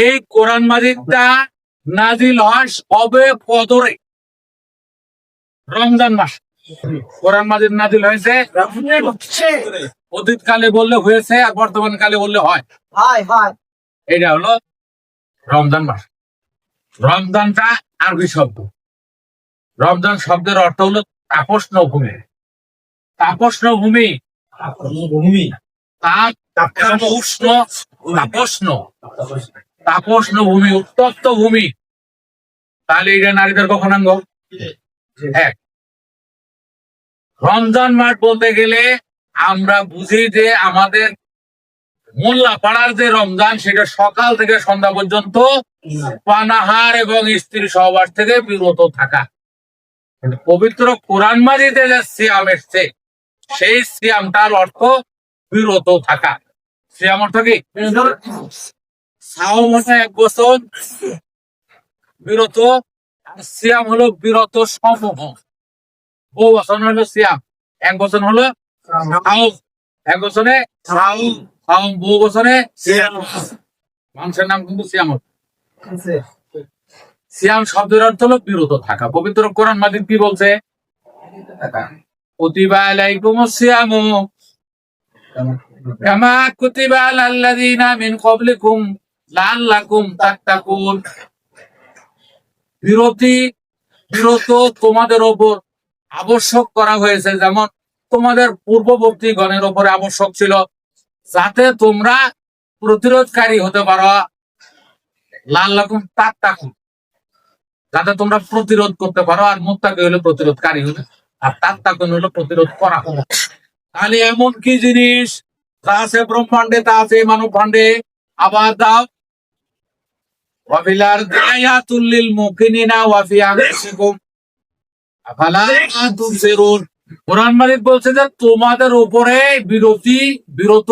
এই কোরআন মাজিদটা নাজিল হয় সবে কদরে রমজান মাস। কোরআন মাজিদ নাজিল হয়েছে অতীত কালে বললে হয়েছে আর বর্তমান কালে বললে হয়। এটা হলো রমজান মাস। রমজানটা আরবি শব্দ? রমজান শব্দের অর্থ হলো তাপস্ন ভূমি তাপস্ন ভূমি ভূমি তাপ উষ্ণ তাপস্ন তাপস্ন ভূমি উত্তপ্ত ভূমি তাহলে এটা নারীদের কখনাঙ্গ? এক। রমজান মাস বলতে গেলে আমরা বুঝি যে আমাদের মোল্লা পাড়ার যে রমজান সেটা সকাল থেকে সন্ধ্যা পর্যন্ত পানাহার এবং স্ত্রী সহবাস থেকে বিরত থাকা। কিন্তু পবিত্র কোরআন মাজিদে যে সিয়াম এসছে সেই সিয়ামটার অর্থ বিরত থাকা। সিয়াম অর্থ কি? সাওম হচ্ছে এক বছর বিরত। আর সিয়াম হলো বিরত সমূহ। বহু বছর হলো সিয়াম। এক বছর হলো এক বছরে বহু বছরে সিয়াম। মানুষের নাম কিন্তু সিয়াম সিয়াম শব্দের অর্থ হলো বিরত থাকা। পবিত্র কোরআন মাজিদ কি বলছে? কুতিবা আলাইকুম সিয়াম। কামা কুতিবা আলাল্লাযিনা মিন ক্বাবলিকুম। লাআল্লাকুম তাত্তাকুন। বিরতি, বিরত তোমাদের ওপর আবশ্যক করা হয়েছে। যেমন তোমাদের পূর্ববর্তী গণের ওপরে আবশ্যক ছিল, যাতে তোমরা প্রতিরোধকারী হতে পারো। লাল রকম তাক তাকুন যাতে তোমরা প্রতিরোধ করতে পারো, আর মুত্তাকি হলো প্রতিরোধকারী হলে, আর তাক তাকুন হলো প্রতিরোধ করা হলো। তাহলে এমন কি জিনিস? তা আছে ব্রহ্মাণ্ডে, তা আছে মানব ভাণ্ডে আবার দাও। যে তোমাদের উপরে বিরতি বিরত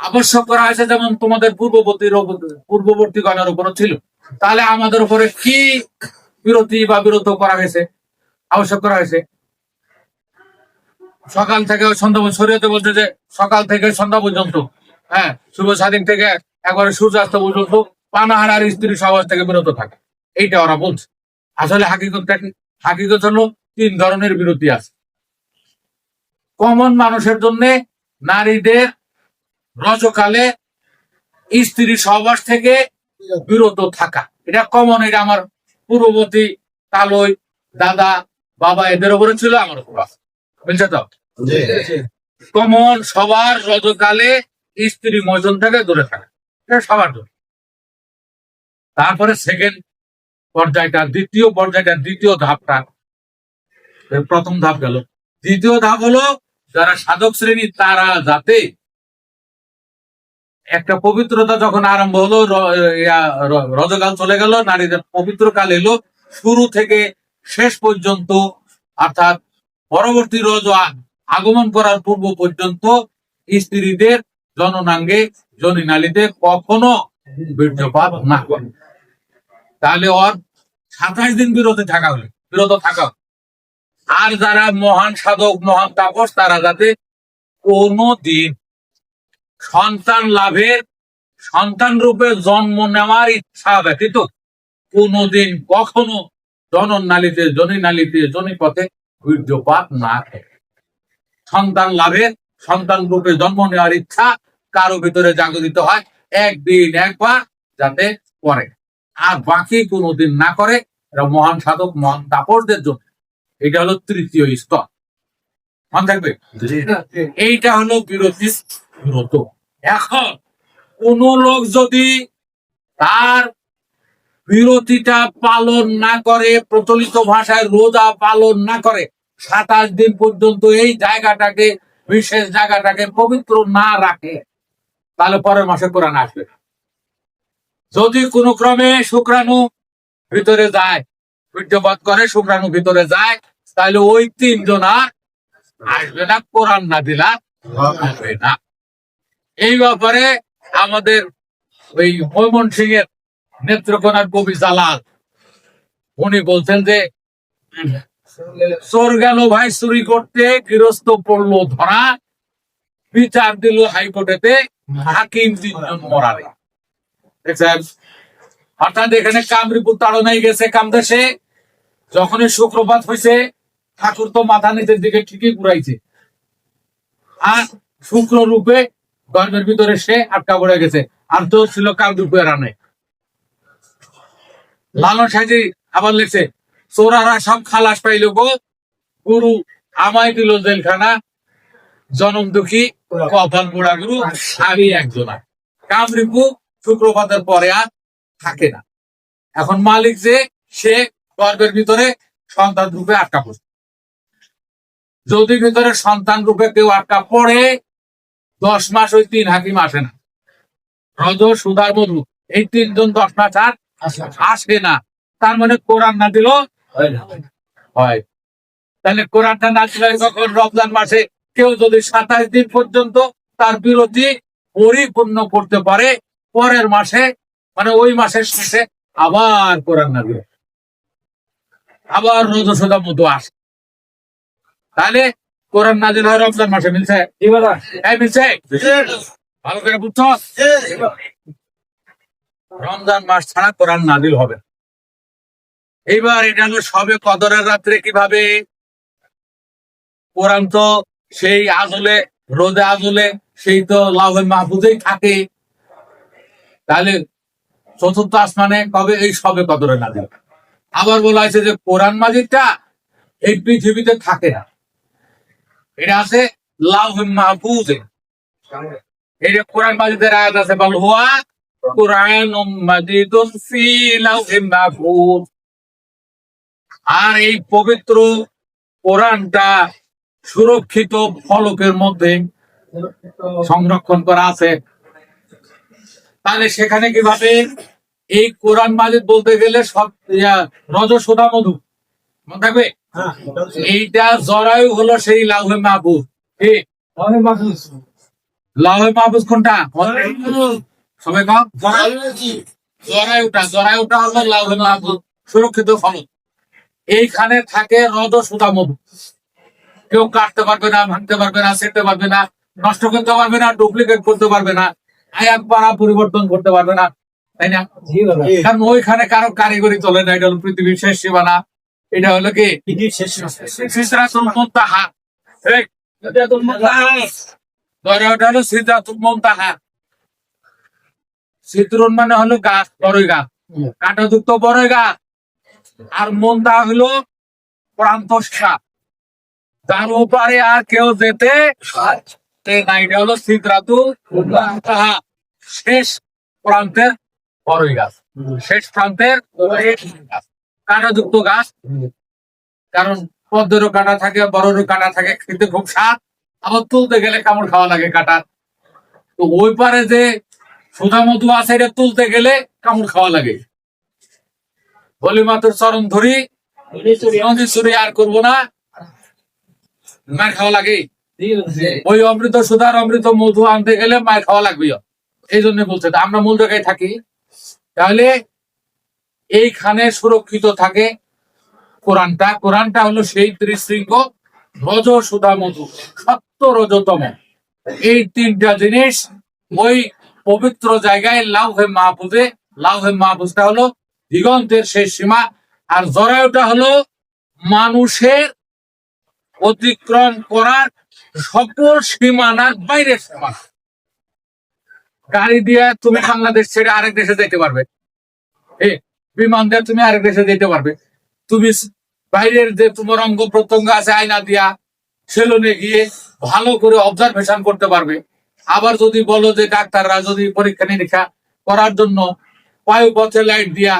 আবশ্যক করা হয়েছে, যেমন তোমাদের পূর্ববর্তী পূর্ববর্তী গণের উপরে ছিল। তাহলে আমাদের উপরে কি বিরতি বা বিরত করা হয়েছে, আবশ্যক করা হয়েছে? সকাল থেকে সন্ধ্যা শরীয়তে বলছে যে সকাল থেকে সন্ধ্যা পর্যন্ত হ্যাঁ শুভ স্বাধীন থেকে একবারে সূর্যাস্ত পর্যন্ত পানাহার আর স্ত্রী সমাজ থেকে বিরত থাকে। এইটা ওরা বলছে। আসলে হাকিকতটা কি? হাকিকত হলো তিন ধরনের বিরতি আছে। কমন মানুষের জন্য নারীদের রজকালে স্ত্রী সহবাস থেকে বিরত থাকা। এটা কমন এটা আমার পূর্ববর্তী তালই দাদা বাবা এদের উপরে ছিল আমার উপর আছে। বুঝছ তো? কমন সবার রজকালে স্ত্রী মজন থেকে দূরে থাকা। এটা সবার জন্য। তারপরে সেকেন্ড পর্যায়টা, দ্বিতীয় পর্যায়টা, দ্বিতীয় ধাপটা। প্রথম ধাপ গেল। দ্বিতীয় ধাপ হলো যারা সাধক শ্রেণি, তারা যাতে একটা পবিত্রতা যখন আরম্ভ হলো রজকাল চলে গেল, নারীদের পবিত্র কাল এলো, শুরু থেকে শেষ পর্যন্ত, অর্থাৎ পরবর্তী রজ আগমন করার পূর্ব পর্যন্ত স্ত্রীদের জননাঙ্গে জনিনালীতে কখনো বীর্যপাত না করে। তাহলে ওর সাতাশ দিন বিরত থাকা হলো। বিরত থাকা। আর যারা মহান সাধক, মহান তাপস, তারা যাতে কোনো দিন সন্তান লাভের, সন্তান রূপে জন্ম নেওয়ার ইচ্ছা ব্যতীত কোনোদিন কখনো জনন নালীতে, জনি নালীতে, জনি পথে বীর্যপাত না সন্তান লাভের সন্তান রূপে জন্ম নেওয়ার ইচ্ছা কারও ভিতরে জাগরিত হয়। একদিন একবার যাতে করে। আর বাকি কোনোদিন না করে এটা মহান সাধক, মহান তাপসদের জন্য। এটা হলো তৃতীয় স্তর। মনে থাকবে? এইটা হলো বিরতি বিরত। এখন কোন লোক যদি তার বিরতিটা পালন না করে, প্রচলিত ভাষায় রোজা পালন না করে, সাতাশ দিন পর্যন্ত এই জায়গাটাকে, বিশেষ জায়গাটাকে পবিত্র না রাখে, তাহলে পরের মাসে কোরআন আসবে। যদি কোনো ক্রমে শুক্রাণু ভিতরে যায় বীর্যপাত করে শুক্রাণু ভিতরে যায়, তাহলে ওই তিনজন আর আসবে না, কোরআন না দিলা না। এই ব্যাপারে আমাদের ওই ময়মন সিং এর নেত্রকোনার কবি জালাল, উনি বলছেন যে চোর গেল ভাই চুরি করতে গৃহস্থ পড়ল ধরা, বিচার দিল হাইকোর্টেতে, হাকিম তিনজন মরারে অর্থাৎ এখানে কামরিপুর তাড়নাই গেছে কামদেশে যখনই শুক্রপাত হয়েছে ঠাকুর তো মাথা নিচের দিকে ঠিকই ঘুরাইছে। আর শুক্র রূপে গর্ভের ভিতরে সে আটকা পড়ে গেছে। আর তো ছিল কামরূপে রানে লালন সাজি আবার লিখছে, চোরারা সব খালাস পাইল গো। গুরু আমায় দিল জেলখানা। জনম দুঃখী, কপাল পোড়া গুরু, আমি একজনা। কামরিপু শুক্রপাতের পরে আর থাকে না। এখন মালিক যে সে গর্ভের ভিতরে সন্তান রূপে আটকা পড়ছে। যদি ভিতরে সন্তান রূপে কেউ আটকা পড়ে দশ মাস ওই তিন হাকিম আসে না। রজ সুধার মধু এই তিনজন দশ মাস আর আসে না। তার মানে কোরআন না দিল হয়। তাহলে কোরআনটা না দিলে কখন রমজান মাসে কেউ যদি সাতাশ দিন পর্যন্ত তার বিরতি পরিপূর্ণ করতে পারে পরের মাসে মানে ওই মাসের শেষে আবার কোরআন না দিল আবার রোজ সোদা মতো আসে তাহলে কোরআন না দিলে হয় রমজান মাসে মিলছে? মিলছে? ভালো করে বুঝছ? রমজান মাস ছাড়া কোরআন নাজিল হবে এইবার এটা হলো সবে কদরের রাত্রে কীভাবে? কোরআন তো সেই আজলে রোদে আজলে সেই তো লাভে মাহফুজেই থাকে। তাহলে চতুর্থ আসমানে কবে? এই সবে কদরে নাজিল। আবার বলা হয়েছে যে কোরআন মাজিদটা এই পৃথিবীতে থাকে না। এটা আছে যে কোরআন মাজিদের আয়াত আছে, বল হুয়া মাহফুজ। আর এই পবিত্র কোরআনটা সুরক্ষিত ফলকের মধ্যে সংরক্ষণ করা আছে। তাহলে সেখানে কীভাবে এই কোরআন মাজিদ বলতে গেলে সব রজ সোদা মধু। মনে থাকবে? এইটা জরায়ু হলো সেই লাউহে মাহবুব। কি? লাউহে মাহবুব। কোনটা? সবাই কম? জরায়ুটা জরায়ুটা হলো লাউহে মাহবুব সুরক্ষিত ফলক এইখানে থাকে রদ সুদা মধু। কেউ কাটতে পারবে না ভাঙতে পারবে না সেটতে পারবে না নষ্ট করতে পারবে না ডুপ্লিকেট করতে পারবে না। আয়াত পাড়া পরিবর্তন করতে পারবে না তাই না? কারণ ওইখানে কারও কারিগরি চলে না এটা হলো পৃথিবীর শেষ সীমানা। এটা হলো কি? সিদ্রুন মানে হলো গাছ বড়ই গাছ। কাঁটাযুক্ত বড়ই গাছ। আর মন্দা হলো প্রান্ত সাপ তার ওপারে আর কেউ যেতে না হলো সিদ্ধাতু শেষ প্রান্তের বড়ই গাছ। শেষ প্রান্তের কাঁটাযুক্ত গাছ। কারণ পদ্মেরও কাটা থাকে বড়রও কাটা থাকে খেতে খুব স্বাদ। আবার তুলতে গেলে কামড় খাওয়া লাগে কাটার? তো ওই পারে যে সুধা মধু আছে এটা তুলতে গেলে কামড় খাওয়া লাগে? বলি মাত্র চরণ ধরি নদী চুরি আর করব না। মার খাওয়া লাগে। ওই অমৃত সুধার অমৃত মধু আনতে গেলে মায়ের খাওয়া লাগবে। এই জন্য বলছে আমরা মূল জায়গায় থাকি। তাহলে এইখানে সুরক্ষিত থাকে কোরআনটা। কোরআনটা হলো সেই ত্রিশৃঙ্গ রজ সুধা মধু সত্য রজতম। এই তিনটা জিনিস ওই পবিত্র জায়গায় লাউ লাউহে মাহফুজে লাউহে মাহফুজটা হলো দিগন্তের শেষ সীমা। আর জরায়ুটা হলো মানুষের অতিক্রম করার সকল সীমানার বাইরের সীমানা। গাড়ি দিয়ে তুমি বাংলাদেশ ছেড়ে আরেক দেশে যেতে পারবে। এ, বিমান দিয়ে তুমি আরেক দেশে যেতে পারবে। তুমি বাইরের যে তোমার অঙ্গ প্রত্যঙ্গ আছে, আয়না দিয়া সেলুনে গিয়ে ভালো করে অবজারভেশন করতে পারবে। আবার যদি বলো যে ডাক্তাররা যদি পরীক্ষা নিরীক্ষা করার জন্য বায়ু পথে লাইট দিয়া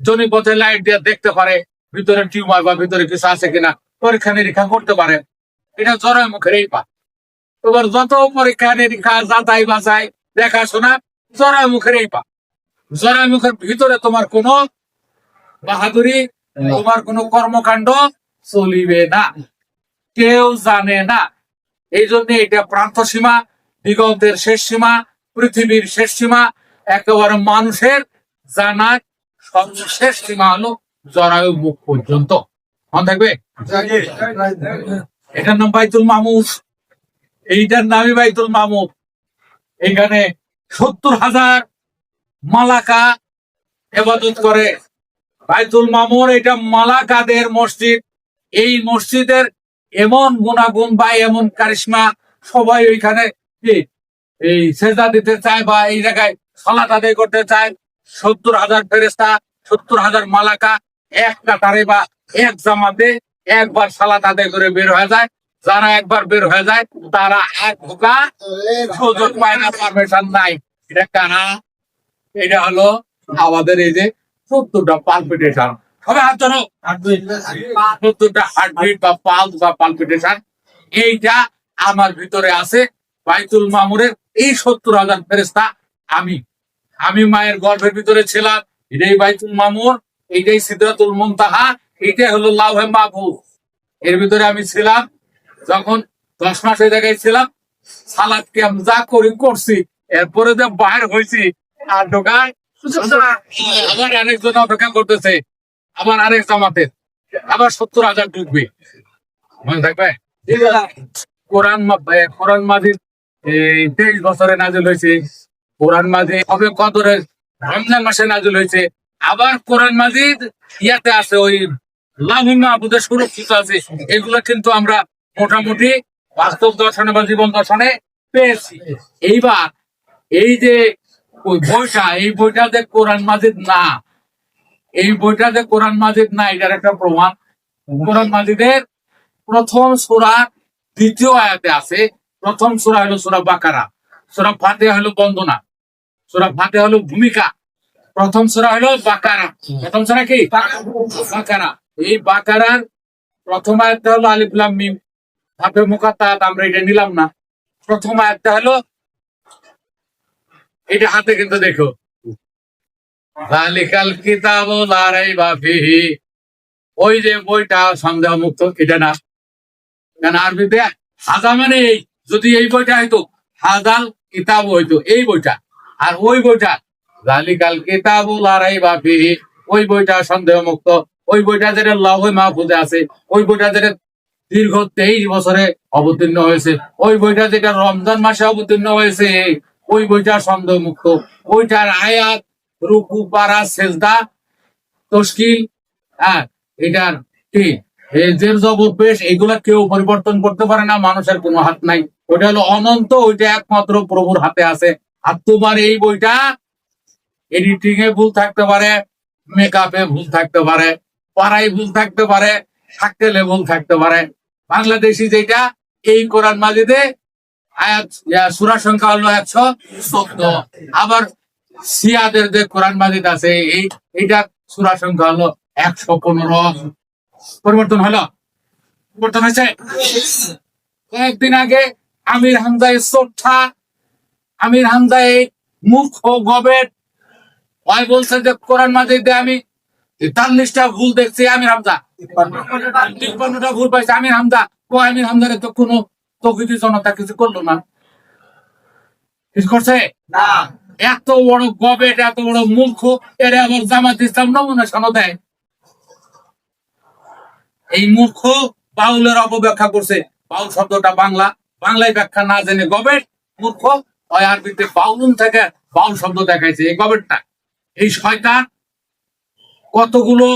জনি পথে লাইট দিয়া দেখতে পারে, ভিতরে টিউমার বা ভিতরে কিছু আছে কিনা, পরীক্ষা নিরীক্ষা করতে পারে। এটা জরায় মুখের এই পা এবার যত পরীক্ষা নিরীক্ষা যাতাই বাজাই দেখাশোনা জরায় মুখের এই পা জরায় মুখের ভিতরে তোমার কোনো বাহাদুরি তোমার কোনো কর্মকাণ্ড চলিবে না। কেউ জানে না। এই জন্য এটা প্রান্ত সীমা দিগন্তের শেষ সীমা পৃথিবীর শেষ সীমা একেবারে মানুষের জানার সর্বশেষ সীমা হলো জরায়ু মুখ পর্যন্ত। মনে থাকবে? এটার নাম বাইতুল মামুস। এইটার নামই বাইতুল মামুদ এখানে সত্তর হাজার মালাকা এবাদত করে। বাইতুল মামুর এটা মালাকাদের মসজিদ। এই মসজিদের এমন গুণাগুণ বা এমন কারিশমা সবাই ওইখানে এই সেজা দিতে চায় বা এই জায়গায় সালাত আদায় করতে চায়। সত্তর হাজার ফেরেস্তা সত্তর হাজার মালাকা এক কাতারে বা এক জামাতে একবার সালাত আদায় করে বের হয়ে যায়। যারা একবার বের হয়ে যায়, তারা এক ঢোকা সুযোগ পায় না পারমিশন নাই। এটা এটা হলো আমাদের এই যে সত্তরটা পালপিটেশন বা এইটা আমার ভিতরে আছে, বাইতুল মামুরের এই সত্তর হাজার আমি। মায়ের গর্ভের ভিতরে ছিলাম, এটাই বাইতুল মামুর এইটাই সিদ্ধাতুল মুনতাহা এইটাই হলো লাউহে মাহফুজ। এর ভিতরে আমি ছিলাম যখন দশ মাস জায়গায় ছিলাম, সালাদ ক্যাম্প যা করি করছি, এরপরে যে বাইর হয়েছি, আর ঢোকায়, আবার আরেকজন অপেক্ষা করতেছে, আবার আরেক জামাতের, আবার সত্তর হাজার ঢুকবে। মনে থাকবে? কোরআন কোরআন মাজিদ এই তেইশ বছরে নাজিল হয়েছে, কোরআন মাজিদ হবে কদরে রমজান মাসে নাজিল হয়েছে, আবার কোরআন মাজিদ ইয়াতে আছে ওই লাভিমা আবুদের সুরক্ষিত আছে। এগুলো কিন্তু আমরা মোটামুটি বাস্তব দর্শনে বা জীবন দর্শনে পেয়েছি। এইবার এই যে বইটা, এই বইটা যে কোরআন মাজিদ না, এই বইটা যে কোরআন মাজিদ না, এটার একটা প্রমাণ। কোরআন মাজিদের প্রথম সূরা দ্বিতীয় আয়াতে আছে। প্রথম সূরা হলো সূরা বাকারা। সূরা ফাতে হলো বন্দনা। সূরা ফাতিহা হলো ভূমিকা। প্রথম সূরা হলো বাকারা। প্রথম সূরা কি? বাকারা। এই বাকারার প্রথম আয়াতটা হলো আলিফ লাম মিম। ধাপে মুকাত্তাত আমরা এটা নিলাম না। প্রথম আয়াতটা হলো, এটা হাতে কিন্তু দেখো। জালিকাল কিতাবু লা রাইবা ফিহি। ওই যে বইটা সন্দেহ মুক্ত এটা না। কেন আরবিতে? হাজা মানে এই, যদি এই বইটা হইতো, হাজাল কিতাব হইতো, এই বইটা। আর ওই বইটা জালিকাল কিতাবু লা রাইবা ফিহি, ওই বইটা সন্দেহ মুক্ত ওই বইটা যেটা লৌহে মাহফুজে আছে, ওই বইটা যেটা দীর্ঘ তেইশ বছরে অবতীর্ণ হয়েছে, ওই বইটা যেটা রমজান মাসে অবতীর্ণ হয়েছে, ওই বইটা সন্দেহ মুক্ত ওইটার আয়াত, রুকু, পারা, সেজদা, তশকিল হ্যাঁ এটার কি? এই জের জবর পেশ, এগুলা কেউ পরিবর্তন করতে পারে না, মানুষের কোনো হাত নাই। ওইটা হলো অনন্ত, ওইটা একমাত্র প্রভুর হাতে আছে। আর তোমার এই বইটা এডিটিং এ ভুল থাকতে পারে মেকআপে ভুল থাকতে পারে। পড়াই ভুল থাকতে পারে সাক্কেলে ভুল থাকতে পারে। বাংলাদেশি যেটা এই কোরআন মাজিদে ইয়া, সংখ্যা হলো একশো চোদ্দ। আবার সিয়াদের যে কোরআন মাজিদ আছে এই এইটা সূরা সংখ্যা হলো একশো পনেরো। পরিবর্তন হলো? পরিবর্তন হয়েছে? কয়েকদিন আগে আমির হামজায় চোঠা আমির হামজায় মুখ ও গবেট। ওই বলছে যে কোরআন মাজিদে আমি তেতাল্লিশটা ভুল দেখছি আমির হামজা তিপ্পান্নটা ভুল পাইছে হামজা ও হামজারে তো কোনো তকৃতি জনতা কিছু করল না। কিছু করছে? না। এত বড় গবেট এত বড় মূর্খ এর আবার জামাত ইসলাম নমুনা দেয়। এই মূর্খ বাউলের অপব্যাখ্যা করছে। বাউল শব্দটা বাংলা। বাংলায় ব্যাখ্যা না জেনে গবেট মূর্খ আরবিতে বাউলুন থেকে বাউল শব্দ দেখাইছে এই গবেটটা। এই শয়তান কতগুলো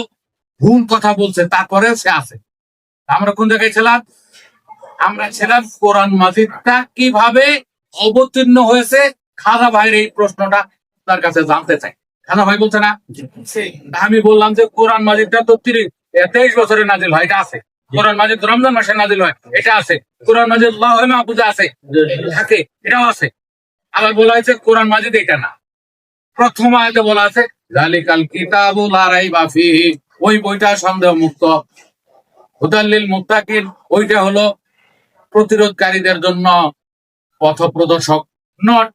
ভুল কথা বলছে তারপরে সে আছে। আমরা কোন জায়গায় ছিলাম? আমরা ছিলাম কোরআন মাজিদটা কীভাবে অবতীর্ণ হয়েছে খাজা ভাইয়ের এই প্রশ্নটা তার কাছে জানতে চাই। খাজা ভাই বলছে না? আমি বললাম যে কোরআন মাজিদটা তো তিরিশ তেইশ বছরে নাজিল হয় এটা আছে। কোরআন মাজিদ রমজান মাসে নাজিল হয় এটা আছে। কোরআন মাজিদ লাহে মাহফুজে আছে থাকে এটাও আছে। আবার বলা হয়েছে কোরআন মাজিদ এটা না। প্রথম আয়তে বলা আছে জালিকাল কিতাবুল লা রাইবা ফিহি। ওই বইটা সন্দেহ মুক্ত হুদাল্লিল মুত্তাকিন ওইটা হলো প্রতিরোধকারীদের জন্য পথ প্রদর্শক নট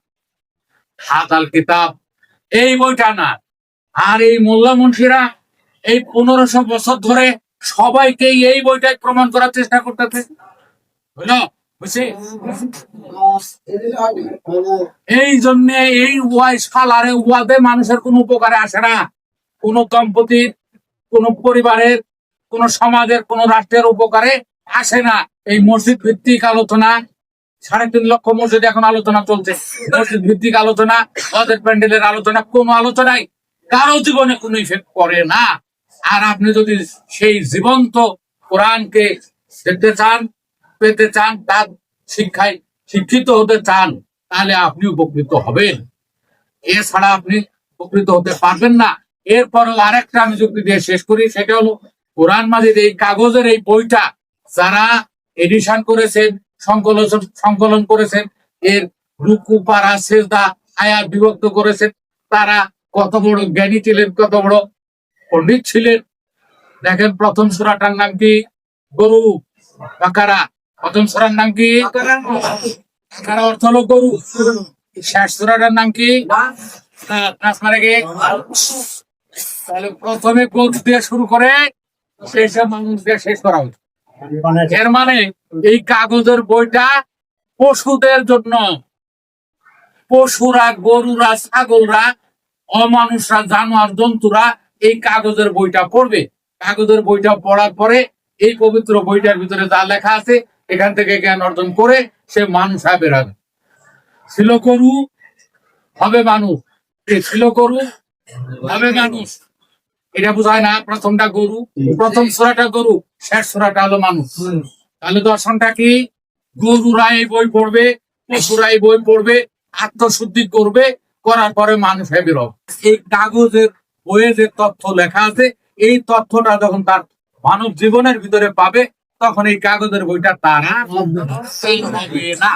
হাতাল কিতাব। এই বইটা না। আর এই মোল্লা মুন্সিরা এই পনেরোশো বছর ধরে সবাইকে এই বইটাই প্রমাণ করার চেষ্টা করতেছে। বুঝলো এই জন্য এই ওয়াই সালারে ওয়াদে মানুষের কোনো উপকারে আসে না। কোন দম্পতির, কোন পরিবারের, কোন সমাজের, কোন রাষ্ট্রের উপকারে আসে না। এই মসজিদ ভিত্তিক আলোচনা, সাড়ে তিন লক্ষ মসজিদ এখন আলোচনা চলছে। মসজিদ ভিত্তিক আলোচনা ওদের প্যান্ডেলের আলোচনা, কোনো আলোচনাই কারও জীবনে কোনো ইফেক্ট করে না। আর আপনি যদি সেই জীবন্ত কোরআনকে দেখতে চান পেতে চান, তার শিক্ষায় শিক্ষিত হতে চান, তাহলে আপনি উপকৃত হবেন। এছাড়া আপনি উপকৃত হতে পারবেন না। এরপরও আরেকটা আমি যুক্তি দিয়ে শেষ করি, সেটা হলো কোরআন মাজিদ এই কাগজের এই বইটা যারা এডিশন করেছেন, সংকলন সংকলন করেছেন, এর রুকু পারা সেজদা আয়াত বিভক্ত করেছেন, তারা কত বড় জ্ঞানী ছিলেন, কত বড় পণ্ডিত ছিলেন। দেখেন, প্রথম সুরাটার নাম কি? গরু বাকারা। প্রথম নাম কি? অর্থ হলো গরু। শেষ নাম কি? তাহলে প্রথমে কোচ দিয়ে শুরু করে মানুষ দিয়ে শেষ করা হচ্ছে এর মানে এই কাগজের বইটা পশুদের জন্য। পশুরা, গরুরা, ছাগলরা, অমানুষরা, জানোয়ার, জন্তুরা এই কাগজের বইটা পড়বে। কাগজের বইটা পড়ার পরে এই পবিত্র বইটার ভিতরে যা লেখা আছে এখান থেকে জ্ঞান অর্জন করে সে হয়ে বেরাবে ছিল গরু হবে মানুষ। গরু হবে মানুষ। এটা বোঝায় না, প্রথমটা গরু, প্রথম সোরাটা গরু, শেষ সোরাটা হলো মানুষ। তাহলে দর্শনটা কি? গরুরা এই বই পড়বে পশুরা এই বই পড়বে, আত্মশুদ্ধি করবে, করার পরে মানুষ বেরোবে। এই কাগজের বইয়ে যে তথ্য লেখা আছে, এই তথ্যটা যখন তার মানব জীবনের ভিতরে পাবে তখন এই কাগজের বইটা তারা না